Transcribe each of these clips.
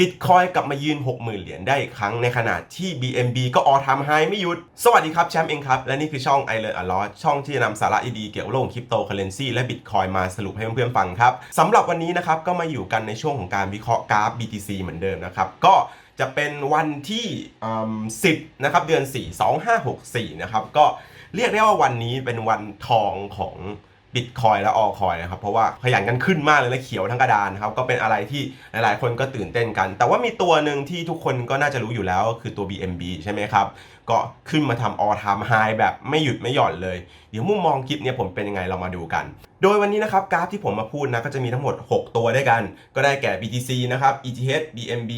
บิตคอยกลับมายืน 60,000 เหรียญได้อีกครั้งในขณะที่ BNB ก็ออทำไฮไม่หยุด สวัสดีครับ แชมป์เองครับ และนี่คือช่อง i l e a r n a l o t ช่องที่จะนำสาระดีๆเกี่ยวกับโลกคริปโตเคอเรนซีและบิตคอยมาสรุปให้เพื่อนๆฟังครับสำหรับวันนี้นะครับ ก็มาอยู่กันในช่วงของการวิเคราะห์กราฟ BTC เหมือนเดิมนะครับ ก็จะเป็นวันที่อืม10 นะครับ เดือน 4 2564 นะครับก็เรียกได้ว่าวันนี้เป็นวันทองของ บิตคอยและออคอยนะครับ เพราะว่าขยันกันขึ้นมากเลยและเขียวทั้งกระดานนะครับ ก็เป็นอะไรที่หลายๆ คนก็ตื่นเต้นกัน แต่ว่ามีตัวหนึ่งที่ทุกคนก็น่าจะรู้อยู่แล้วก็คือตัว BNB ใช่ไหมครับ ก็ขึ้นมาทำ all time high แบบไม่หยุดไม่หย่อนเลย เดี๋ยวมุมมองคลิปเนี่ยผมเป็นยังไงเรามาดูกัน โดยวันนี้นะครับกราฟที่ผมมาพูดนะก็จะมีทั้งหมด 6 ตัวด้วยกัน ก็ได้แก่ BTC นะครับ ETH BNB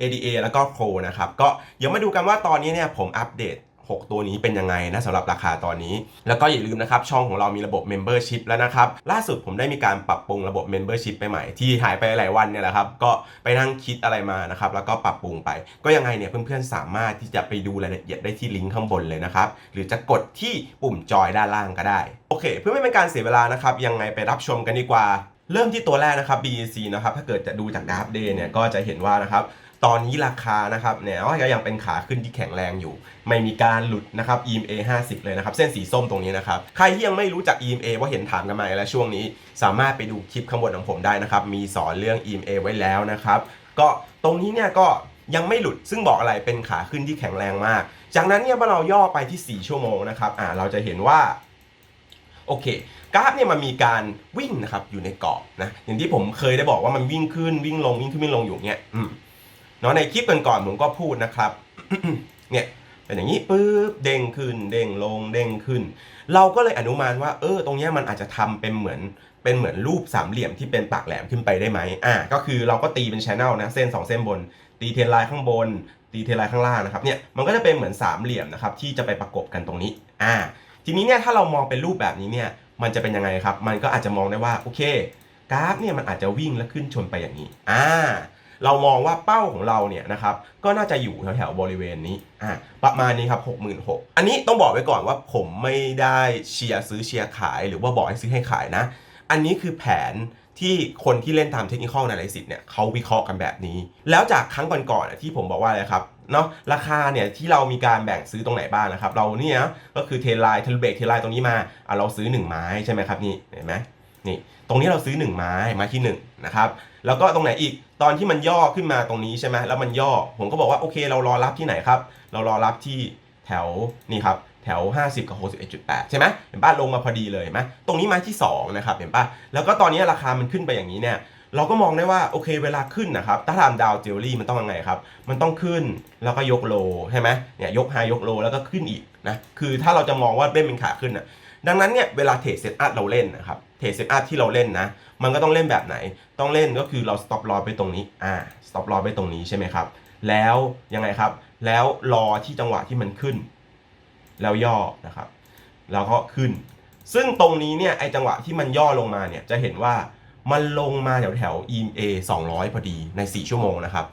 ADA แล้วก็ Pro นะครับก็เดี๋ยวมาดูกันว่าตอนนี้เนี่ยผมอัปเดต 6 ตัวนี้เป็นยังไงนะสำหรับราคาตอนนี้ แล้วก็อย่าลืมนะครับ ช่องของเรามีระบบ Membership แล้วนะครับ ล่าสุดผมได้มีการปรับปรุงระบบ Membership ไปใหม่ ที่หายไปหลายวันเนี่ยแหละครับ ก็ไปนั่งคิดอะไรมานะครับ แล้วก็ปรับปรุงไป ก็ยังไงเนี่ยเพื่อนๆสามารถที่จะไปดูรายละเอียดได้ที่ลิงก์ข้างบนเลยนะครับ หรือจะกดที่ปุ่มจอยด้านล่างก็ได้ โอเค เพื่อไม่เป็นการเสียเวลานะครับ ยังไงไปรับชมกันดีกว่า เริ่มที่ตัวแรกนะครับ BEC นะครับ ถ้าเกิดจะดูจากดาร์ฟเดย์เนี่ยก็จะเห็นว่านะครับ ตอนนี้ราคานะครับเนี่ยก็ยังเป็นขาขึ้นที่แข็งแรงอยู่ ไม่มีการหลุดนะครับ EMA 50 เลยนะครับ เส้นสีส้มตรงนี้นะครับ ใครที่ยังไม่รู้จัก EMA ว่าเห็นถามกันมาแล้วช่วงนี้ สามารถไปดูคลิปข้างบนของผมได้นะครับ มีสอนเรื่อง EMA ไว้แล้วนะครับ ก็ตรงนี้เนี่ยก็ยังไม่หลุดซึ่งบอกอะไรเป็นขาขึ้นที่แข็งแรงมาก จากนั้นเนี่ยเมื่อเราย่อไปที่ 4 ชั่วโมงนะครับอ่าเราจะเห็นว่าโอเคกราฟเนี่ยมันมีการวิ่งนะครับอยู่ในกรอบนะอย่างที่ผมเคยได้บอกว่ามันวิ่งขึ้นวิ่งลงวิ่งขึ้นวิ่งลงอยู่เนี่ยอืม เนาะในคลิปก่อนๆผมก็พูดนะครับ เนี่ยเป็นอย่างนี้ปุ๊บเด้งขึ้น เด้งลงเด้งขึ้น เราก็เลยอนุมานว่า เออ ตรงเนี้ยมันอาจจะทำเป็นเหมือนเป็นเหมือนรูปสามเหลี่ยมที่เป็นปากแหลมขึ้นไปได้ไหมอ่าก็คือเราก็ตีเป็นชแนลนะเส้น 2 เส้นบน ตีเทรนไลน์ข้างบน ตีเทรนไลน์ข้างล่างนะครับเนี่ยมันก็จะเป็นเหมือนสามเหลี่ยมนะครับที่จะไปประกบกันตรงนี้อ่าทีนี้เนี่ยถ้าเรามองเป็นรูปแบบนี้เนี่ยมันจะเป็นยังไงครับ มันก็อาจจะมองได้ว่าโอเคกราฟเนี่ยมันอาจจะวิ่งแล้วขึ้นชนไปอย่างนี้อ่า เรามองว่าเป้าของเราเนี่ยนะครับก็น่าจะอยู่แถวๆบริเวณนี้อ่าประมาณนี้ครับ66,000อันนี้ต้องบอกไว้ก่อนว่าผมไม่ได้เชียร์ซื้อเชียร์ขาย หรือว่าบอกให้ซื้อให้ขายนะ อันนี้คือแผนที่คนที่เล่นตามเทคนิคอลในไลซิสเนี่ยเขาวิเคราะห์กันแบบนี้ แล้วจากครั้งก่อนๆอะที่ผมบอกว่าอะไรครับเนาะราคาเนี่ยที่เรามีการแบ่งซื้อตรงไหนบ้างนะครับ เราเนี่ยก็คือเทรนไลน์เทรนเบรกเทรนไลน์ตรงนี้มาอะเราซื้อ 1 ไม้ใช่ไหมครับนี่เห็นไหมนี่ตรงนี้เราซื้อ 1 ไม้ไม้ที่1นะครับแล้วก็ตรงไหนอีก ตอนที่มันย่อขึ้นมาตรงนี้ใช่ไหมแล้วมันย่อ ผมก็บอกว่าโอเค เรารอรับที่ไหนครับ เรารอรับที่แถวนี่ครับแถว 50 กับ 61.8 ใช่ไหมเห็นป่ะลงมาพอดีเลยไหมตรงนี้ไม้ที่ 2 นะครับ เห็นป่ะ แล้วก็ตอนนี้ราคามันขึ้นไปอย่างนี้เนี่ย เราก็มองได้ว่า โอเคเวลาขึ้นนะครับ ถ้าทำดาวเจลลี่มันต้องยังไงครับ มันต้องขึ้นแล้วก็ยกโลใช่ไหมเนี่ยยกไฮยกโลแล้วก็ขึ้นอีกนะ คือถ้าเราจะมองว่าเล่นเป็นขาขึ้นอะดังนั้นเนี่ยเวลาเทรดเซตอัพเราเล่นนะครับ เทรดเซตอัพที่เราเล่นนะ มันก็ต้องเล่นแบบไหน ต้องเล่นก็คือเรา stop loss ไปตรงนี้ อ่า stop loss ไปตรงนี้ใช่ไหมครับ แล้วยังไงครับ แล้วรอที่จังหวะที่มันขึ้น แล้วย่อนะครับ แล้วก็ขึ้น ซึ่งตรงนี้เนี่ยไอจังหวะที่มันย่อลงมาเนี่ย จะเห็นว่ามันลงมาแถวแถว EMA 200 พอดีใน 4 ชั่วโมงนะครับ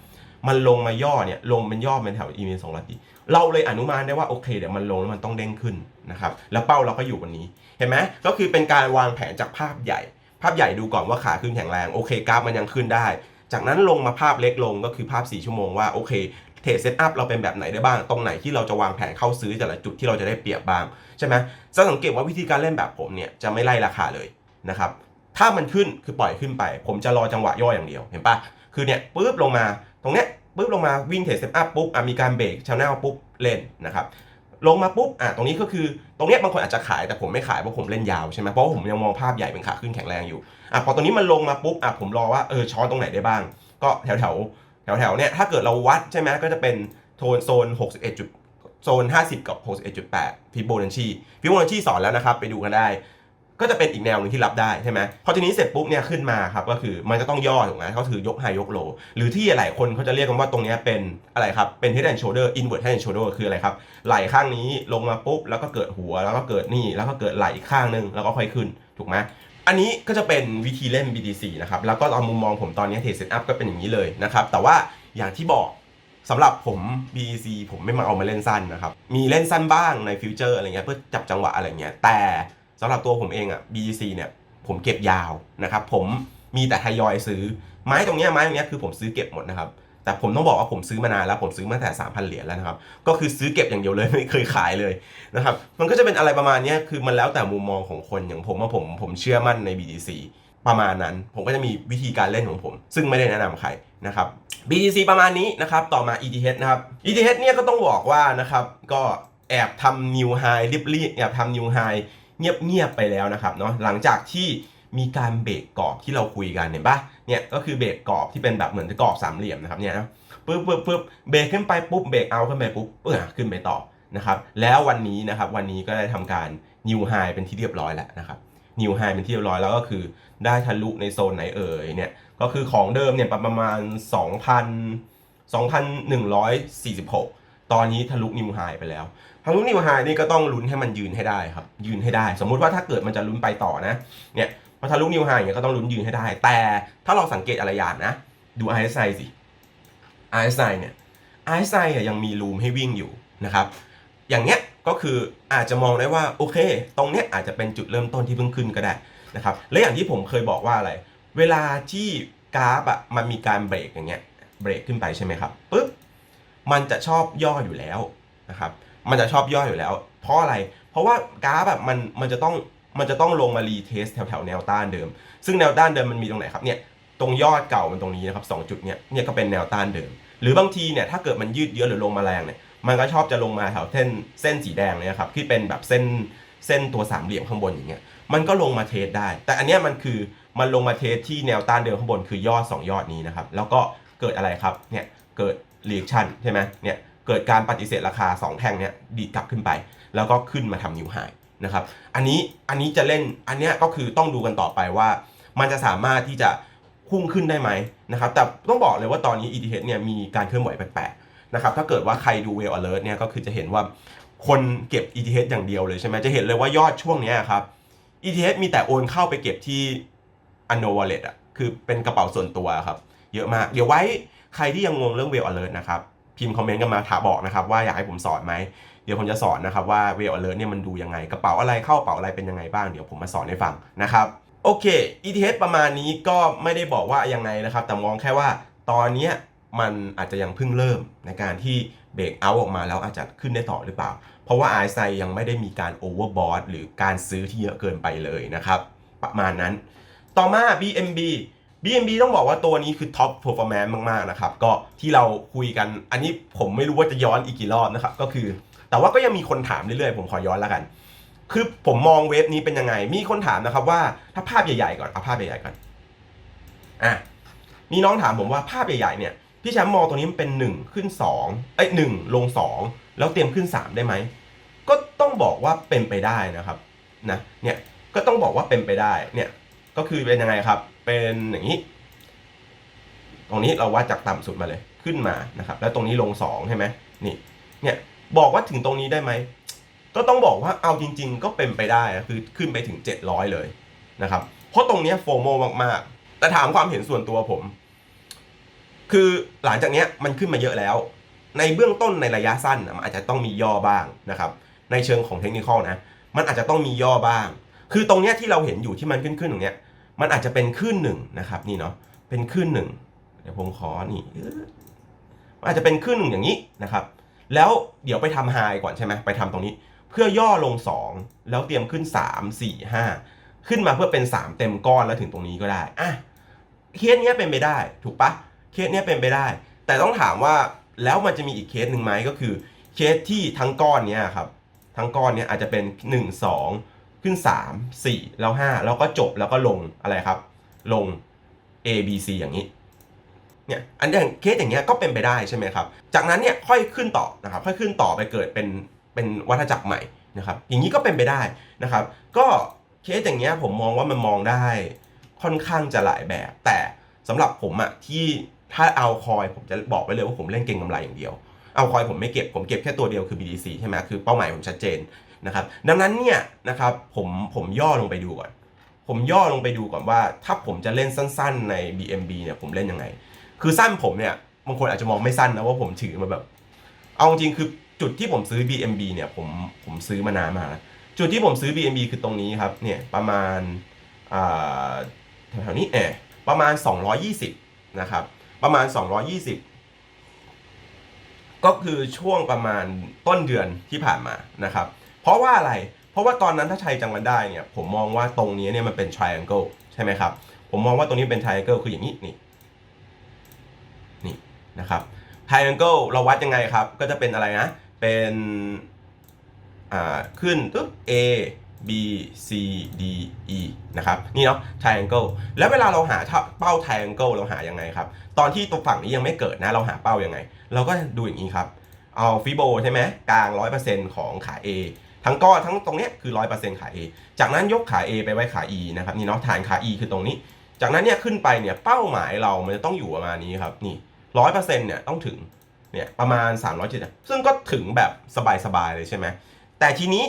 มันลงมาย่อเนี่ย ลงเป็นย่อเป็นแถว EMA 200พอดี เราเลยอนุมานได้ว่าโอเคเดี๋ยวมันลงแล้วมันต้องเด้งขึ้นนะครับแล้วเป้าเราก็อยู่บนนี้เห็นไหมก็คือเป็นการวางแผนจากภาพใหญ่ ภาพใหญ่ดูก่อนว่าขาขึ้นแข็งแรงโอเคกราฟมันยังขึ้นได้ จากนั้นลงมาภาพเล็กลงก็คือภาพ 4 ชั่วโมงว่าโอเคเทรดเซตอัพเราเป็นแบบไหนได้บ้าง ตรงไหนที่เราจะวางแผนเข้าซื้อแต่ละจุดที่เราจะได้เปรียบบ้างใช่ไหมจะสังเกตว่าวิธีการเล่นแบบผมเนี่ยจะไม่ไล่ราคาเลยนะครับถ้ามันขึ้นคือปล่อยขึ้นไป ผมจะรอจังหวะย่ออย่างเดียวเห็นปะคือเนี่ยปุ๊บลงมาตรงเนี้ย ปุ๊บลงมาวิ่งเทรดเซตอัพปุ๊บอะมีการเบรกชแนลปุ๊บเล่นนะครับลงมาปุ๊บอะตรงนี้ก็คือตรงเนี้ยบางคนอาจจะขายแต่ผมไม่ขายเพราะผมเล่นยาวใช่ไหมเพราะผมยังมองภาพใหญ่เป็นขาขึ้นแข็งแรงอยู่อะพอตรงนี้มันลงมาปุ๊บอะผมรอว่าเออช้อนตรงไหนได้บ้าง ก็แถวแถวแถวแถวเนี่ยถ้าเกิดเราวัดใช่ไหมก็จะเป็นโทนโซน 61จุดโซน 50 กับ 61.8ฟิโบนัชชีฟิโบนัชชีสอนแล้วนะครับ ไปดูกันได้ ก็จะเป็นอีกแนวหนึ่งที่รับได้ใช่ไหมพอทีนี้เสร็จปุ๊บเนี่ยขึ้นมาครับก็คือมันจะต้องย่อถูกไหมเขาถือยกไฮยกโล หรือที่หลายคนเขาจะเรียกกันว่าตรงนี้เป็นอะไรครับ เป็น head and shoulder inward head and shoulder คืออะไรครับ ไหล่ข้างนี้ลงมาปุ๊บ แล้วก็เกิดหัว แล้วก็เกิดนี่ แล้วก็เกิดไหล่อีกข้างนึง แล้วก็ค่อยขึ้นถูกไหมอันนี้ก็จะเป็นวิธีเล่น BTC นะครับ แล้วก็เอามุมมองผมตอนนี้เทรดเซตอัพก็เป็นอย่างนี้เลยนะครับ แต่ว่าอย่างที่บอกสำหรับผม BTC ผมไม่มาเอามาเล่นสั้นนะครับ มีเล่นสั้นบ้างในฟิวเจอร์อะไรเงี้ยเพื่อจับจังหวะอะไรเงี้ย แต่ สำหรับตัวผมเองอะ BTC เนี่ยผมเก็บยาวนะครับ ผมมีแต่ทยอยซื้อไม้ตรงเนี้ยไม้ตรงเนี้ยคือผมซื้อเก็บหมดนะครับแต่ผมต้องบอกว่าผมซื้อมานานแล้วผมซื้อมาแต่3,000เหรียญแล้วนะครับ ก็คือซื้อเก็บอย่างเดียวเลยไม่เคยขายเลยนะครับ มันก็จะเป็นอะไรประมาณนี้คือมันแล้วแต่มุมมองของคนอย่างผมว่าผมผมเชื่อมั่นใน BTC ประมาณนั้น ผมก็จะมีวิธีการเล่นของผม ซึ่งไม่ได้แนะนำใครนะครับ BTC ประมาณนี้นะครับ ต่อมา ETH นะครับ ETH เนี่ยก็ต้องบอกว่านะครับก็แอบทำ new high รีบๆแอบทำ new high เงียบๆไปแล้วนะครับเนาะหลังจากที่มีการเบรกกรอบที่เราคุยกันเห็นปะเนี่ยก็คือเบรกกรอบที่เป็นแบบเหมือนกรอบสามเหลี่ยมนะครับเนี่ยนะปึ๊บปึ๊บปึ๊บเบรกขึ้นไปปุ๊บเบรกเอาขึ้นไปปุ๊บเออขึ้นไปต่อนะครับแล้ววันนี้นะครับวันนี้ก็ได้ทำการ new high เป็นที่เรียบร้อยแล้วนะครับ new high เป็นที่เรียบร้อยแล้วก็คือได้ทะลุในโซนไหนเอ่ยเนี่ยก็คือของเดิมเนี่ยประมาณ 2,000 2,146 ตอนนี้ทะลุนิวไฮไปแล้วทะลุนิวไฮนี่ก็ต้องลุ้นให้มันยืนให้ได้ครับ ยืนให้ได้ สมมุติว่าถ้าเกิดมันจะลุ้นไปต่อนะ เนี่ยพอทะลุนิวไฮเนี่ยก็ต้องลุ้นยืนให้ได้ แต่ถ้าเราสังเกตอะไรอย่างนะ ดู RSI สิ RSI เนี่ย RSI ยังมีรูมให้วิ่งอยู่นะครับ อย่างเนี้ยก็คืออาจจะมองได้ว่าโอเค ตรงเนี้ยอาจจะเป็นจุดเริ่มต้นที่เพิ่งขึ้นก็ได้นะครับ และอย่างที่ผมเคยบอกว่าอะไร เวลาที่กราฟอะมันมีการเบรกอย่างเงี้ย เบรกขึ้นไปใช่ไหมครับปุ๊บ มันจะชอบย่ออยู่แล้วนะครับมันจะชอบย่ออยู่แล้ว เพราะอะไร เพราะว่ากราฟแบบมันมันจะต้องมันจะต้องลงมารีเทสแถวแถวแนวต้านเดิม ซึ่งแนวต้านเดิมมันมีตรงไหนครับเนี่ยตรงยอดเก่ามันตรงนี้นะครับสองจุดเนี่ยเนี่ยก็เป็นแนวต้านเดิม หรือบางทีเนี่ยถ้าเกิดมันยืดเยอะหรือลงมาแรงเนี่ยมันก็ชอบจะลงมาแถวเส้นเส้นสีแดงเนี่ยครับที่เป็นแบบเส้นเส้นตัวสามเหลี่ยมข้างบนอย่างเงี้ยมันก็ลงมาเทสได้ แต่อันเนี้ยมันคือมันลงมาเทสที่แนวต้านเดิมข้างบนคือยอด 2 ยอดนี้นะครับแล้วก็เกิดอะไรครับเนี่ยเกิด reaction ใช่ไหมเนี่ยเกิดการปฏิเสธราคา 2 แท่งเนี่ยดีดกลับขึ้นไป แล้วก็ขึ้นมาทำนิวไฮนะครับอันนี้อันนี้จะเล่นอันเนี้ยก็คือต้องดูกันต่อไปว่า มันจะสามารถที่จะพุ่งขึ้นได้ไหมนะครับแต่ต้องบอกเลยว่าตอนนี้ ETH เนี่ยมีการเคลื่อนไหวแปลกๆนะครับถ้าเกิดว่าใครดู Whale Alert เนี่ยก็คือจะเห็นว่าคนเก็บ ETH อย่างเดียวเลยใช่ไหมจะเห็นเลยว่ายอดช่วงเนี้ยครับ ETH มีแต่โอนเข้าไปเก็บที่ Unknown Wallet อะคือเป็นกระเป๋าส่วนตัวครับ เยอะมาก เดี๋ยวไว้ใครที่ยังงงเรื่อง Whale Alert นะครับพิมพ์คอมเมนต์กันมาถามบอกนะครับว่าอยากให้ผมสอนไหมเดี๋ยวผมจะสอนนะครับว่า Whale Alert เนี่ยมันดูยังไงกระเป๋าอะไรเข้ากระเป๋าอะไรเป็นยังไงบ้างเดี๋ยวผมมาสอนให้ฟังนะครับโอเค ETH ประมาณนี้ก็ไม่ได้บอกว่ายังไงนะครับ แต่มองแค่ว่าตอนนี้มันอาจจะยังเพิ่งเริ่มในการที่เบรกเอาออกมาแล้วอาจจะขึ้นได้ต่อหรือเปล่า เพราะว่า RSI ยังไม่ได้มีการโอเวอร์บอทหรือการซื้อที่เยอะเกินไปเลยนะครับ ประมาณนั้น ต่อมา BMB BMB ต้องบอกว่าตัวนี้คือท็อป p e r f o r m a n c e มากๆนะครับก็ที่เราคุยกันอันนี้ผมไม่รู้ว่าจะย้อนอีกกี่รอบนะครับก็คือ แต่ว่าก็ยังมีคนถามเรื่อยๆ ผมขอย้อนแล้วกัน คือผมมองเวฟนี้เป็นยังไง มีคนถามนะครับว่าถ้าภาพใหญ่ๆก่อนเอาภาพใหญ่ๆก่อนอะมีน้องถามผมว่าภาพใหญ่ๆเนี่ยพี่แชมป์มองตัวนี้มันเป็น 1 ขึ้น 2 เอ้ยหนึ่งลง 2 แล้วเตรียมขึ้น 3 ได้ไหม ก็ต้องบอกว่าเป็นไปได้นะครับนะเนี่ยก็ต้องบอกว่าเป็นไปได้เนี่ยก็คือเป็นยังไงครับ เป็นอย่างนี้ ตรงนี้เราวัดจากต่ำสุดมาเลยขึ้นมานะครับ แล้วตรงนี้ลง2ใช่ไหมนี่ เนี่ยบอกว่าถึงตรงนี้ได้ไหมก็ต้องบอกว่าเอาจริง ๆ ก็เป็นไปได้คือขึ้นไปถึง 700 เลยนะครับ เพราะตรงนี้โฟโมมากๆ แต่ถามความเห็นส่วนตัวผม คือหลังจากนี้มันขึ้นมาเยอะแล้ว ในเบื้องต้นในระยะสั้นมันอาจจะต้องมีย่อบ้างนะครับ ในเชิงของเทคนิคนะ มันอาจจะต้องมีย่อบ้าง คือตรงนี้ที่เราเห็นอยู่ที่มันขึ้นขึ้นตรงเนี้ย มันอาจจะเป็นขึ้นหนึ่งนะครับนี่เนาะเป็นขึ้นหนึ่งเดี๋ยวผมขอนี่มันอาจจะเป็นขึ้นหนึ่งอย่างนี้นะครับ แล้วเดี๋ยวไปทำไฮก่อนใช่ไหมไปทำตรงนี้ เพื่อย่อลง 2 แล้วเตรียมขึ้น 3 4 5 ขึ้นมาเพื่อเป็น 3 เต็มก้อนแล้วถึงตรงนี้ก็ได้อะเคสเนี้ยเป็นไปได้ถูกปะเคสเนี้ยเป็นไปได้ แต่ต้องถามว่าแล้วมันจะมีอีกเคสหนึ่งไหมก็คือเคสที่ทั้งก้อนเนี้ยครับทั้งก้อนเนี้ยอาจจะเป็น 1 2 ขึ้น 3 4 แล้ว 5 แล้วก็จบแล้วก็ลงอะไรครับ ลง A B C อย่างนี้เนี่ยอันอย่างเคสอย่างเงี้ยก็เป็นไปได้ใช่ไหมครับ จากนั้นเนี่ยค่อยขึ้นต่อนะครับค่อยขึ้นต่อไปเกิดเป็นเป็นวัฏจักรใหม่นะครับ อย่างนี้ก็เป็นไปได้นะครับ ก็เคสอย่างเงี้ยผมมองว่ามันมองได้ค่อนข้างจะหลายแบบ แต่สำหรับผมอะที่ถ้าเอาคอยผมจะบอกไว้เลยว่าผมเล่นเก่งกำไรอย่างเดียว เอาคอยผมไม่เก็บผมเก็บแค่ตัวเดียวคือ BTC ใช่ไหมคือเป้าหมายผมชัดเจน นะครับดังนั้นเนี่ยนะครับผมผมย่อลงไปดูก่อน ผมย่อลงไปดูก่อนว่า ถ้าผมจะเล่นสั้น ๆ ใน BMB เนี่ยผมเล่นยังไง คือสั้นผมเนี่ยบางคนอาจจะมองไม่สั้นนะว่าผมถือมาแบบ เอาจริงคือจุดที่ผมซื้อ BMB เนี่ยผมผมซื้อมานานมากจุดที่ผมซื้อ BMB คือตรงนี้ครับเนี่ยประมาณแถวๆนี้แอบประมาณ 220 นะครับ ประมาณ 220 ก็คือช่วงประมาณต้นเดือนที่ผ่านมานะครับ เพราะว่าอะไร เพราะว่าตอนนั้นถ้าชัยจำกันได้เนี่ย ผมมองว่าตรงนี้เนี่ยมันเป็น triangle ใช่ไหมครับ ผมมองว่าตรงนี้เป็น triangle คืออย่างนี้นี่นี่นะครับ triangle เราวัดยังไงครับ ก็จะเป็นอะไรนะ เป็นอ่าขึ้นตึ๊บ A B C D E นะครับ นี่เนาะ triangle แล้วเวลาเราหาเป้า triangle เราหายังไงครับ ตอนที่ตัวฝั่งนี้ยังไม่เกิดนะ เราหาเป้ายังไง เราก็ดูอย่างนี้ครับ เอาฟิโบใช่ไหมกลาง 100%ของขา A ทั้งก้อนทั้งตรงเนี้ยคือ 100%ขา A จากนั้นยกขา A ไปไว้ขา E นะครับนี่เนาะฐานขา E คือตรงนี้ จากนั้นเนี่ยขึ้นไปเนี่ยเป้าหมายเรามันจะต้องอยู่ประมาณนี้ครับนี่100%เปอร์เซ็นต์เนี่ยต้องถึงเนี่ยประมาณ370ซึ่งก็ถึงแบบสบายๆเลยใช่ไหมแต่ทีนี้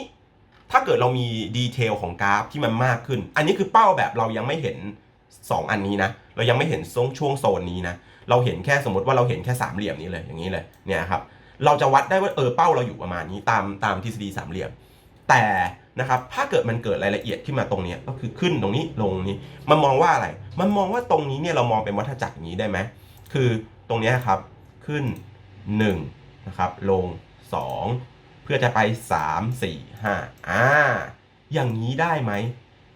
ถ้าเกิดเรามีดีเทลของกราฟที่มันมากขึ้น อันนี้คือเป้าแบบเรายังไม่เห็น 2 อันนี้นะ เรายังไม่เห็นช่วงช่วงโซนนี้นะ เราเห็นแค่สมมติว่าเราเห็นแค่สามเหลี่ยมนี้เลยอย่างนี้เลยเนี่ยครับ เราจะวัดได้ว่าเออเป้าเราอยู่ประมาณนี้ตามตามทฤษฎีสามเหลี่ยม แต่นะครับถ้าเกิดมันเกิดรายละเอียดขึ้นมาตรงนี้ก็คือขึ้นตรงนี้ลงนี้ มันมองว่าอะไร มันมองว่าตรงนี้เนี่ยเรามองเป็นวัฏจักรอย่างนี้ได้ไหมคือตรงนี้ครับขึ้น1นะครับลง 2 เพื่อจะไป 3 4 5อ่าอย่างนี้ได้ไหม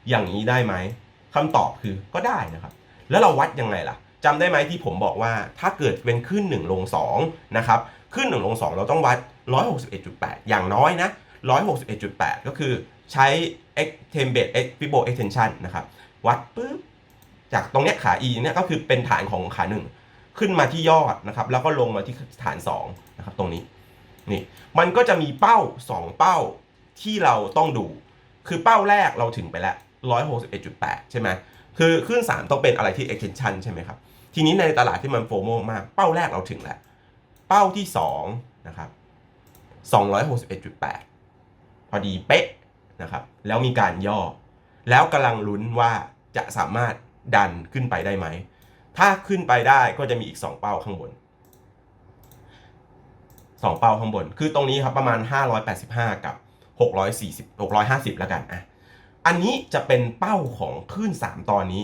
อย่างนี้ได้ไหมคำตอบคือก็ได้นะครับ แล้วเราวัดยังไงล่ะจำได้ไหมที่ผมบอกว่าถ้าเกิดเป็นขึ้น 1 ลง2นะครับ ขึ้น1ลง2 เราต้องวัด 161.8 อย่างน้อยนะ 161.8 ก็คือใช้ x t e m b e d x fibo extension นะครับ วัดปุ๊บ จากตรงเนี้ยขา e เนี่ยก็คือเป็นฐานของขาหนึ่งขึ้นมาที่ยอดนะครับ แล้วก็ลงมาที่ฐาน2นะครับตรงนี้นี่มันก็จะมีเป้า 2 เป้าที่เราต้องดู คือเป้าแรกเราถึงไปแล้ว 161.8 ใช่ไหมคือขึ้น 3 ต้องเป็นอะไรที่ extension ใช่ไหมครับ ทีนี้ในตลาดที่มันโฟโมมาก เป้าแรกเราถึงแล้ว ป้าที่2นะครับ261.8 พอดีเป๊ะนะครับ แล้วมีการย่อ แล้วกำลังลุ้นว่าจะสามารถดันขึ้นไปได้ไหม ถ้าขึ้นไปได้ก็จะมีอีก 2 เป้าข้างบน 2 เป้าข้างบน คือตรงนี้ครับประมาณ 585 กับ 640 650 แล้วกันอะ อันนี้จะเป็นเป้าของคลื่น3 ตอนนี้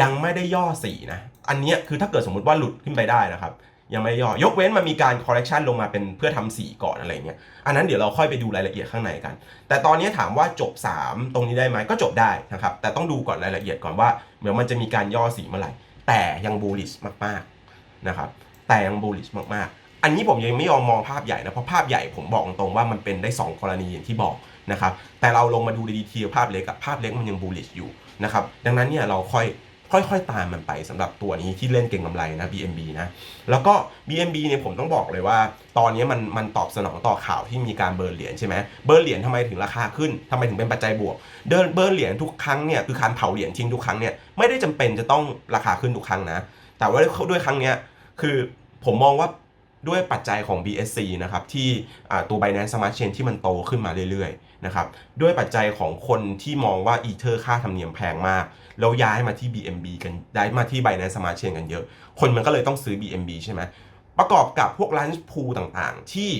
ยังไม่ได้ย่อ 4 นะ อันนี้คือถ้าเกิดสมมติว่าหลุดขึ้นไปได้นะครับ ยังไม่ย่อ ยกเว้นมันมีการ correction ลงมาเป็นเพื่อทำสีก่อนอะไรเงี้ย อันนั้นเดี๋ยวเราค่อยไปดูรายละเอียดข้างในกัน แต่ตอนนี้ถามว่าจบ 3 ตรงนี้ได้ไหมก็จบได้นะครับ แต่ต้องดูก่อนรายละเอียดก่อนว่าเดี๋ยวมันจะมีการย่อสีเมื่อไหร่ แต่ยัง bullish มากๆนะครับ แต่ยัง bullish มากๆ อันนี้ผมยังไม่ยอมมองภาพใหญ่นะ เพราะภาพใหญ่ผมบอกตรงว่ามันเป็นได้ 2 กรณีอย่างที่บอกนะครับ แต่เราลงมาดูดีเทลภาพเล็กกับภาพเล็กมันยัง bullish อยู่นะครับ ดังนั้นเนี่ยเราค่อย ค่อยๆ ตามมันไปสำหรับตัวนี้ที่เล่นเก่งกำไรนะ BNB นะแล้วก็ BNB เนี่ยผมต้องบอกเลยว่า ตอนนี้มันมันตอบสนองต่อข่าวที่มีการเบิร์นเหรียญใช่ไหมเบิร์นเหรียญทำไมถึงราคาขึ้นทำไมถึงเป็นปัจจัยบวก เดินเบิร์นเหรียญทุกครั้งเนี่ยคือการเผาเหรียญทิ้งทุกครั้งเนี่ยไม่ได้จำเป็นจะต้องราคาขึ้นทุกครั้งนะ แต่ว่าด้วยครั้งเนี้ยคือผมมองว่าด้วยปัจจัยของ BSC นะครับที่ตัว Binance Smart Chain ที่มันโตขึ้นมาเรื่อยๆนะครับด้วยปัจจัยของคนที่มองว่าอีเธอร์ค่าธรรมเนียมแพงมาก แล้วย้ายมาที่ BNB กันย้ายมาที่ Binance Smart Chain กันเยอะ คนมันก็เลยต้องซื้อ BNB ใช่ไหมประกอบกับพวกร้านพูต่างๆ ที่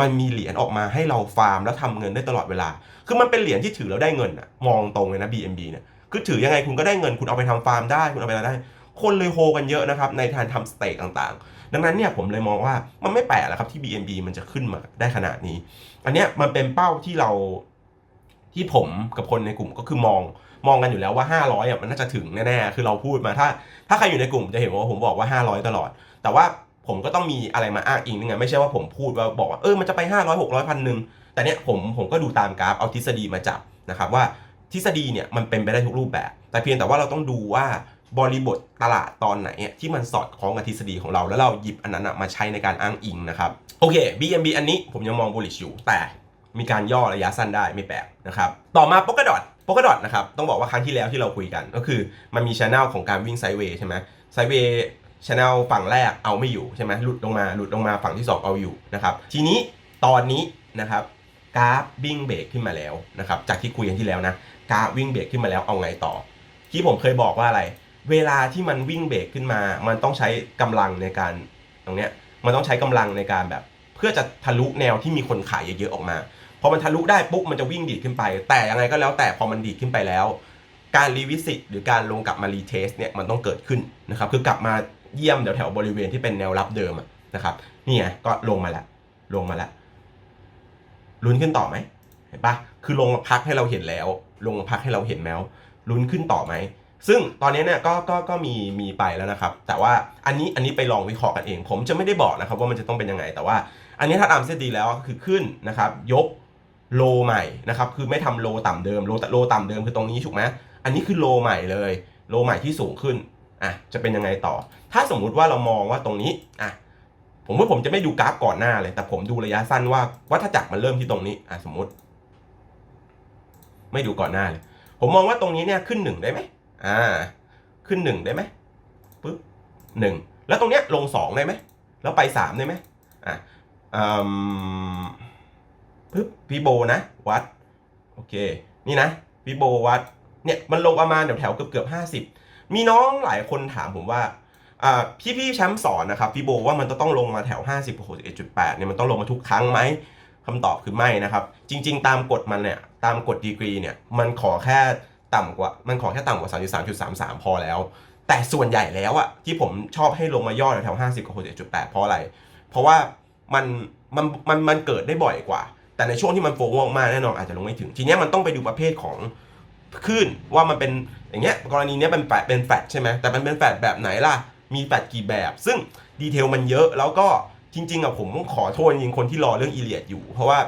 มันมีเหรียญออกมาให้เราฟาร์มแล้วทำเงินได้ตลอดเวลา คือมันเป็นเหรียญที่ถือแล้วได้เงินอะมองตรงเลยนะ BNB เนี่ย คือถือยังไงคุณก็ได้เงิน คุณเอาไปทำฟาร์มได้ คุณเอาไปอะไรได้ คนเลยโฮกันเยอะนะครับในทางทำสเต็กต่างๆ ดังนั้นเนี่ยผมเลยมองว่ามันไม่แปลกแล้วครับที่ BNB มันจะขึ้นมาได้ขนาดนี้ อันเนี้ยมันเป็นเป้าที่เราที่ผมกับคนในกลุ่มก็คือมอง มองกันอยู่แล้วว่า 500อะมันน่าจะถึงแน่ๆคือเราพูดมาถ้า ถ้าใครอยู่ในกลุ่มจะเห็นว่าผมบอกว่า 500 ตลอด แต่ว่าผมก็ต้องมีอะไรมาอ้างอิงนึงไงไม่ใช่ว่าผมพูดว่าบอกว่าเออมันจะไป 500 600พันหนึ่งแต่เนี้ยผมผมก็ดูตามกราฟเอาทฤษฎีมาจับนะครับว่าทฤษฎีเนี่ยมันเป็นไปได้ทุกรูปแบบ แต่เพียงแต่ว่าเราต้องดูว่าบริบทตลาดตอนไหนที่มันสอดคล้องกับทฤษฎีของเราแล้วเราหยิบอันนั้นมาใช้ในการอ้างอิงนะครับโอเค BNB อันนี้ผมยังมอง bullish อยู่แต่มีการย่อระยะสั้นได้ไม่แปลกนะครับ ต่อมา Polkadot Polkadot นะครับต้องบอกว่าครั้งที่แล้วที่เราคุยกันก็คือมันมีช anel ของการวิ่งไซเวย์ใช่ไหมไซเวย์ช anel ฝั่งแรกเอาไม่อยู่ใช่ไหมหลุดลงมาหลุดลงมาฝั่งที่ 2 เอาอยู่นะครับทีนี้ตอนนี้นะครับกราฟวิ่งเบรกขึ้นมาแล้วนะครับจากที่คุยกันที่แล้วนะกราฟวิ่งเบรกขึ้นมาแล้วเอาไงต่อ ที่ผมเคยบอกว่าอะไร เวลาที่มันวิ่งเบรกขึ้นมา มันต้องใช้กำลังในการตรงเนี้ยมันต้องใช้กำลังในการแบบ เพื่อจะทะลุแนวที่มีคนขายเยอะๆออกมา พอมันทะลุได้ปุ๊บมันจะวิ่งดีดขึ้นไป แต่ยังไงก็แล้วแต่พอมันดีดขึ้นไปแล้ว การรีวิสิตหรือการลงกลับมารีเทสเนี่ยมันต้องเกิดขึ้นนะครับคือกลับมาเยี่ยมแถวแถวๆบริเวณที่เป็นแนวรับเดิมนะครับนี่ไงก็ลงมาแล้วลงมาแล้วลุ้นขึ้นต่อไหมเห็นปะคือลงมาพักให้เราเห็นแล้ว ลงมาพักให้เราเห็นแล้วลุ้นขึ้นต่อไหมซึ่งตอนนี้เนี่ยก็ก็ก็มีมีไปแล้วนะครับ แต่ว่าอันนี้อันนี้ไปลองวิเคราะห์กันเอง ผมจะไม่ได้บอกนะครับว่ามันจะต้องเป็นยังไง แต่ว่า อันนี้ถ้าตามเส้นดีแล้วก็คือขึ้นนะครับ ยก โลใหม่นะครับคือไม่ทำโลต่ำเดิมโลโลต่ำเดิมคือตรงนี้ถูกไหมอันนี้คือโลใหม่เลยโลใหม่ที่สูงขึ้นอะจะเป็นยังไงต่อ ถ้าสมมุติว่าเรามองว่าตรงนี้อะผมว่าผมจะไม่ดูกราฟก่อนหน้าเลย แต่ผมดูระยะสั้นว่าวัฏจักรมันเริ่มที่ตรงนี้อะสมมติ ไม่ดูก่อนหน้าเลย ผมมองว่าตรงนี้เนี่ยขึ้นหนึ่งได้ไหมอ่า ขึ้นหนึ่งได้ไหมปึ๊บหนึ่งแล้วตรงเนี้ยลงสองได้ไหมแล้วไปสามได้ไหมอะอืม ปึ๊บพี่โบนะ วัด โอเค นี่นะพี่โบวัด เนี่ย มันลงประมาณแถวแถวเกือบเกือบห้าสิบมีน้องหลายคนถามผมว่าอ่าพี่พี่ๆแชมป์สอนนะครับพี่โบว่ามันจะต้องลงมาแถว 50 61.8เนี่ยมันต้องลงมาทุกครั้งไหมคำตอบคือไม่นะครับ จริง ๆ ตามกฎมันเนี่ยตามกฎดีกรีเนี่ยมันขอแค่ต่ำกว่ามันขอแค่ต่ำกว่า 33.33 พอแล้ว แต่ส่วนใหญ่แล้วอะที่ผมชอบให้ลงมาย่อแถวๆ50 กับ 61.8 เพราะอะไร เพราะว่ามันมันมันมันเกิดได้บ่อยกว่า แต่ในช่วงที่มันโฟงมากแน่นอนอาจจะลงไม่ถึง ทีเนี้ยมันต้องไปดูประเภทของคลื่นว่ามันเป็นอย่างเงี้ยกรณีเนี้ยเป็นแฟดเป็นแฟดใช่ไหมแต่มันเป็นแฟดแบบไหนล่ะมีแฟดกี่แบบ ซึ่งดีเทลมันเยอะแล้วก็จริงๆอะผมต้องขอโทษจริงคนที่รอเรื่องอีเลียดอยู่ เพราะว่า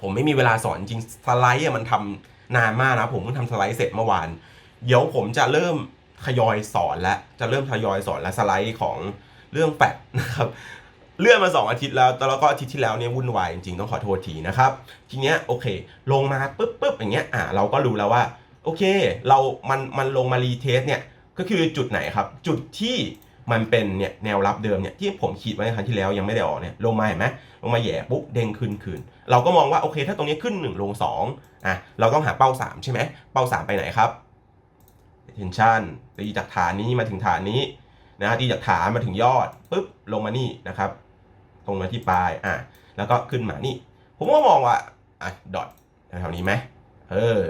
ผมไม่มีเวลาสอนจริงสไลด์อะมันทำนานมากนะผมเพิ่งทำสไลด์เสร็จเมื่อวาน เดี๋ยวผมจะเริ่มทยอยสอนแล้วจะเริ่มทยอยสอนและสไลด์ของเรื่องแฟดนะครับ เลื่อนมาสองอาทิตย์แล้วแต่แล้วก็อาทิตย์ที่แล้วเนี่ยวุ่นวายจริงๆ ต้องขอโทษทีนะครับ ทีเนี้ยโอเค ลงมาปุ๊บปุ๊บอย่างเงี้ย อะเราก็รู้แล้วว่า โอเค เรา มัน มันลงมารีเทสเนี่ย ก็คือจุดไหนครับ จุดที่มันเป็นเนี่ยแนวรับเดิมเนี่ยที่ผมขีดไว้ในครั้งที่แล้วยังไม่ได้ออกเนี่ยลงมาเห็นไหมลงมาแย่ปุ๊บเด้งขึ้นคืน เราก็มองว่าโอเค ถ้าตรงนี้ขึ้น 1 ลง2อะเราต้องหาเป้า 3 ใช่ไหมเป้า 3 ไปไหนครับ tension ตีจากฐานนี้มาถึงฐานนี้นะตีจากฐานมาถึงยอดปุ๊บลงมานี่นะครับ ตรงมาที่ปลายอะแล้วก็ขึ้นมานี่ ผมก็มองว่าอะดอทแถวนี้ไหมเออ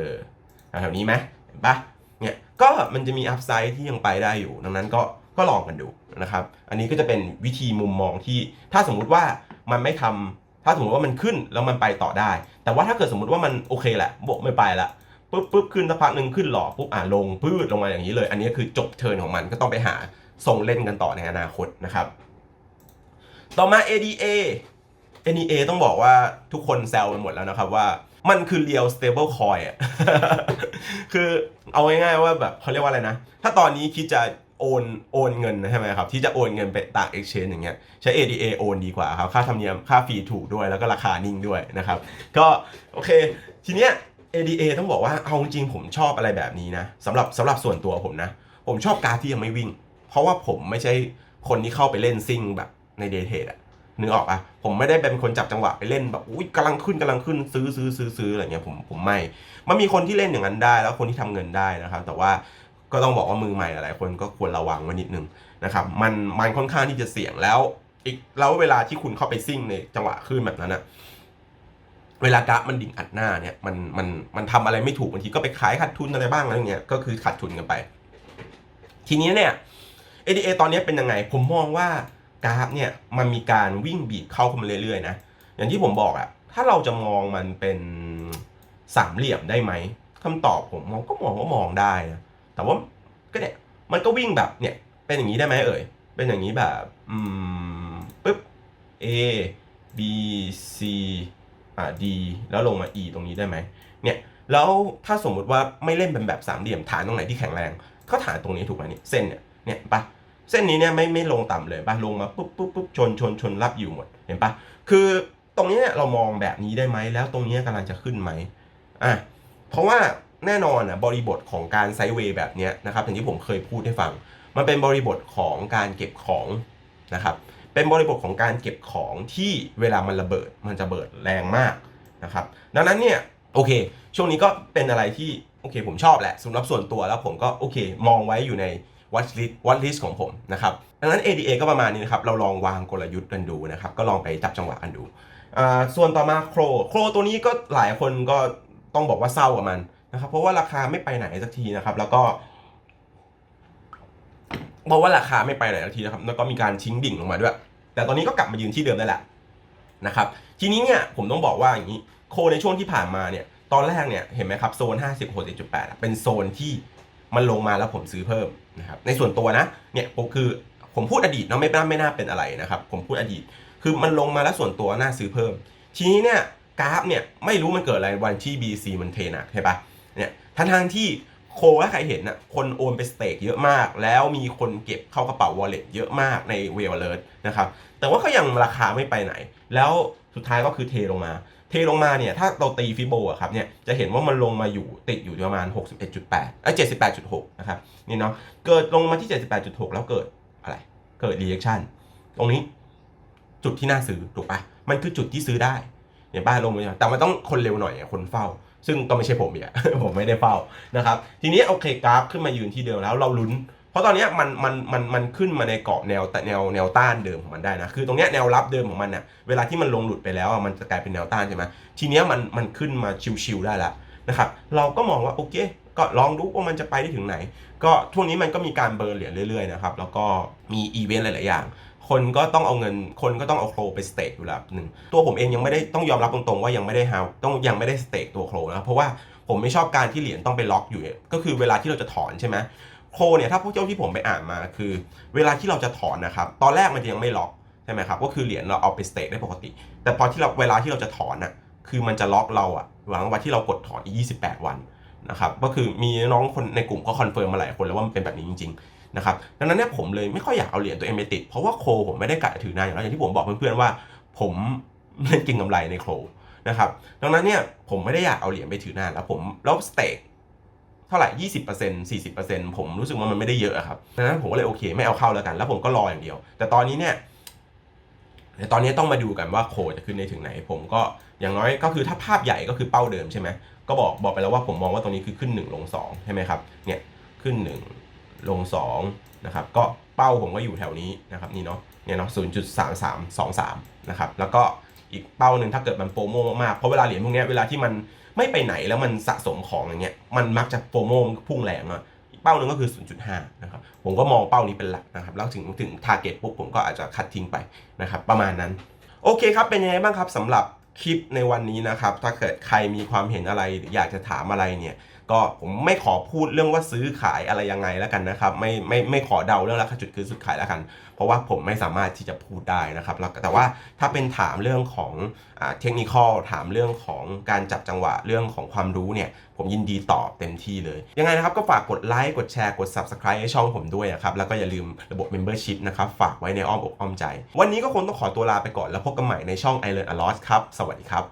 แถวนี้ไหมเห็นปะเนี่ยก็มันจะมีอัพไซด์ที่ยังไปได้อยู่ ดังนั้นก็ก็ลองกันดูนะครับ อันนี้ก็จะเป็นวิธีมุมมองที่ถ้าสมมุติว่ามันไม่ทำถ้าสมมติว่ามันขึ้นแล้วมันไปต่อได้ แต่ว่าถ้าเกิดสมมติว่ามันโอเคแหละโบกไม่ไปละปุ๊บปุ๊บขึ้นสักพักหนึ่งขึ้นหล่อปุ๊บอะลงพืดลงมาอย่างนี้เลย อันนี้คือจบเทิร์นของมันก็ต้องไปหาส่งเล่นกันต่อในอนาคตนะครับ ต่อมา ADA NEA ต้องบอกว่าทุกคนแซวไปหมดแล้วนะครับว่ามันคือ real stable coin อะ คือเอาง่ายๆว่าแบบเขาเรียกว่าอะไรนะ ถ้าตอนนี้คิดจะโอนโอนเงินใช่ไหมครับ ที่จะโอนเงินไปต่าง exchange อย่างเงี้ยใช้ ADA โอนดีกว่าครับ ค่าธรรมเนียมค่าฟรีถูกด้วยแล้วก็ราคานิ่งด้วยนะครับ ก็โอเค ทีเนี้ย ADA ต้องบอกว่าเอาจริงผมชอบอะไรแบบนี้นะสำหรับสำหรับส่วนตัวผมนะ ผมชอบการที่ยังไม่วิ่ง เพราะว่าผมไม่ใช่คนที่เข้าไปเล่นซิ่งแบบ ในเดย์เทรดอะนึกออกอะผมไม่ได้เป็นคนจับจังหวะไปเล่นแบบอุ้ยกำลังขึ้นกำลังขึ้นซื้อซื้อซื้อซื้ออะไรเงี้ยผมผมไม่มันมีคนที่เล่นอย่างนั้นได้ แล้วคนที่ทำเงินได้นะครับ แต่ว่าก็ต้องบอกว่ามือใหม่หลายคนก็ควรระวังไว้นิดนึงนะครับมันมันค่อนข้างที่จะเสี่ยงแล้วอีกแล้วเวลาที่คุณเข้าไปซิ่งในจังหวะขึ้นแบบนั้นอะเวลากราฟมันดิ่งอัดหน้าเนี่ยมันมันมันทำอะไรไม่ถูกบางทีก็ไปขายขาดทุนอะไรบ้างอะไรเงี้ยก็คือขาดทุนกันไป ทีนี้เนี่ย ADA ตอนนี้เป็นยังไง ผมมองว่า กราฟเนี่ยมันมีการวิ่งบีบเข้าเข้ามาเรื่อยๆนะอย่างที่ผมบอกอะถ้าเราจะมองมันเป็นสามเหลี่ยมได้ไหมคำตอบผมมองก็มองว่ามองได้นะแต่ว่าก็เนี่ยมันก็วิ่งแบบเนี่ยเป็นอย่างนี้ได้ไหมเอ่ยเป็นอย่างนี้แบบอืมปึ๊บ A B C อ่า D แล้วลงมา E ตรงนี้ได้ไหมเนี่ยแล้วถ้าสมมุติว่าไม่เล่นเป็นแบบสามเหลี่ยมฐานตรงไหนที่แข็งแรงก็ฐานตรงนี้ถูกไหมนี่เส้นเนี่ยเนี่ยปะ เส้นนี้เนี่ยไม่ไม่ลงต่ำเลยปะลงมาปุ๊บปุ๊บปุ๊บชนชนชนรับอยู่หมดเห็นปะคือตรงนี้เนี่ยเรามองแบบนี้ได้ไหมแล้วตรงนี้กำลังจะขึ้นไหมอะเพราะว่าแน่นอนอะบริบทของการไซเวย์แบบนี้นะครับอย่างที่ผมเคยพูดให้ฟัง มันเป็นบริบทของการเก็บของนะครับเป็นบริบทของการเก็บของที่เวลามันระเบิดมันจะเบิดแรงมากนะครับดังนั้นเนี่ยโอเค ช่วงนี้ก็เป็นอะไรที่โอเคผมชอบแหละสำหรับส่วนตัวแล้วผมก็โอเค มองไว้อยู่ใน watch list watch list ของผมนะครับดังนั้น ADA ก็ประมาณนี้นะครับ เราลองวางกลยุทธ์กันดูนะครับ ก็ลองไปจับจังหวะกันดู ส่วนต่อมาโครโครตัวนี้ก็หลายคนก็ต้องบอกว่าเศร้ากับมันนะครับ เพราะว่าราคาไม่ไปไหนสักทีนะครับ แล้วก็เพราะว่าราคาไม่ไปไหนสักทีนะครับ แล้วก็มีการทิ้งดิ่งลงมาด้วย แต่ตอนนี้ก็กลับมายืนที่เดิมได้แหละนะครับ ทีนี้เนี่ยผมต้องบอกว่าอย่างนี้ โคในช่วงที่ผ่านมาเนี่ย ตอนแรกเนี่ยเห็นไหมครับโซน 50 61.8อะเป็นโซนที่ มันลงมาแล้วผมซื้อเพิ่มนะครับในส่วนตัวนะเนี่ยผมคือผมพูดอดีตเนาะไม่น่าไม่น่าเป็นอะไรนะครับ ผมพูดอดีต คือมันลงมาแล้วส่วนตัวน่าซื้อเพิ่ม ทีนี้เนี่ยกราฟเนี่ยไม่รู้มันเกิดอะไรวันที่ BC มันเทหนักใช่ปะเนี่ยทั้งทางที่โคถ้าใครเห็นนะคนโอนไปสเต็กเยอะมาก แล้วมีคนเก็บเข้ากระเป๋า wallet เยอะมากในเวลเลอร์นะครับแต่ว่าก็ยังราคาไม่ไปไหน แล้วสุดท้ายก็คือเทลงมา ทลงมาเนี่ยถ้าเราตีฟิโบอะครับเนี่ยจะเห็นว่ามันลงมาอยู่ติดอยู่ประมาณ 61.8เอ้ย78.6 นะครับนี่เนาะเกิดลงมาที่ 78.6 แล้วเกิดอะไร เกิดรีแอคชั่นตรงนี้จุดที่น่าซื้อถูกปะมันคือจุดที่ซื้อได้เนี่ยบ้านลงมาแต่มันต้องคนเร็วหน่อยอะคนเฝ้า ซึ่งก็ไม่ใช่ผมอีกอะผมไม่ได้เฝ้านะครับ ทีนี้โอเคกราฟขึ้นมายืนที่เดิมแล้วเราลุ้น เพราะตอนนี้มันมันมันมันขึ้นมาในเกาะแนวแต่แนวแนวต้านเดิมของมันได้นะ คือตรงนี้แนวรับเดิมของมันเนี่ยเวลาที่มันลงหลุดไปแล้วมันจะกลายเป็นแนวต้านใช่ไหมทีนี้มันมันขึ้นมาชิวๆได้แล้วนะครับ เราก็มองว่าโอเคก็ลองดูว่ามันจะไปได้ถึงไหน ก็ช่วงนี้มันก็มีการเบิร์นเหรียญเรื่อยๆนะครับ แล้วก็มีอีเวนต์หลายๆอย่าง คนก็ต้องเอาเงิน คนก็ต้องเอาโคลไปสเต็กอยู่แล้วหนึ่งตัวผมเองยังไม่ได้ต้องยอมรับตรงๆว่ายังไม่ได้ฮาวต้องยังไม่ได้สเต็กตัวโคลนะเพราะว่าผมไม่ชอบการที่เหรียญต้องไปล็อกอยู่ก็คือเวลาที่เราจะถอนใช่ไหมโคลเนี่ยถ้าพวกเจ้าที่ผมไปอ่านมาคือ เวลาที่เราจะถอนนะครับตอนแรกมันจะยังไม่ล็อกใช่ไหมครับก็คือเหรียญเราเอาไปสเต็กได้ปกติ แต่พอที่เราเวลาที่เราจะถอนอะคือมันจะล็อกเราอะหลังวันที่เรากดถอนอีก28 วัน นะครับก็คือมีน้องคนในกลุ่มก็คอนเฟิร์มมาหลายคนแล้วว่ามันเป็นแบบนี้จริงๆนะครับดังนั้นเนี่ยผมเลยไม่ค่อยอยากเอาเหรียญตัวเองไปติด เพราะว่าโคผมไม่ได้กะถือนานอยู่แล้วอย่างที่ผมบอกเพื่อนๆว่า ผมเล่นก่งกำไรในโคนะครับดังนั้นเนี่ยผมไม่ได้อยากเอาเหรียญไปถือนานแล้วผมแล้วสเต็กเท่าไหร่ยี่สิบเปอร์เซ็นต์สี่สิบเปอร์เซ็นต์ผมรู้สึกว่ามันไม่ได้เยอะครับดังนั้นผมก็เลยโอเค ไม่เอาเข้าแล้วกัน แล้วผมก็รออย่างเดียว แต่ตอนนี้เนี่ยเดี๋ยวตอนนี้ต้องมาดูกันว่าโคจะขึ้นในถึงไหน ผมก็อย่างน้อยก็คือถ้าภาพใหญ่ก็คือเป้าเดิมใช่ไหม ก็บอกบอกไปแล้วว่าผมมองว่าตรงนี้คือขึ้นหนึ่งลงสองใช่ไหมครับเนี่ยขึ้นหนึ่งลงสองนะครับก็เป้าผมก็อยู่แถวนี้นะครับนี่เนาะเนี่ยเนาะ0.3323นะครับแล้วก็อีกเป้าหนึ่งถ้าเกิดมันโปรโมมากๆเพราะเวลาเหรียญพวกนี้เวลาที่มันไม่ไปไหนแล้วมันสะสมของอย่างเงี้ยมันมักจะโปรโมพุ่งแรงอะเป้าหนึ่งก็คือ 0.5 นะครับ ผมก็มองเป้านี้เป็นหลักนะครับ แล้วถึงถึงทาร์เก็ตปุ๊บผมก็อาจจะคัดทิ้งไปนะครับ ประมาณนั้น โอเคครับ เป็นยังไงบ้างครับสำหรับ คลิปในวันนี้นะครับ ถ้าเกิดใครมีความเห็นอะไรอยากจะถามอะไรเนี่ย ก็ผมไม่ขอพูดเรื่องว่าซื้อขายอะไรยังไงแล้วกันนะครับ ไม่ไม่ไม่ขอเดาเรื่องราคาจุดคือซื้อขายแล้วกัน เพราะว่าผมไม่สามารถที่จะพูดได้นะครับแล้วแต่ว่าถ้าเป็นถามเรื่องของเทคนิคอลถามเรื่องของการจับจังหวะเรื่องของความรู้เนี่ยผมยินดีตอบเต็มที่เลย ยังไงนะครับก็ฝากกดไลค์กดแชร์กด Subscribe ให้ช่องผมด้วยนะครับ แล้วก็อย่าลืมระบบ Membership นะครับ ฝากไว้ในอ้อมอกอ้อมใจ วันนี้ก็คงต้องขอตัวลาไปก่อนแล้วพบกันใหม่ในช่อง I Learn a Lot ครับ สวัสดีครับ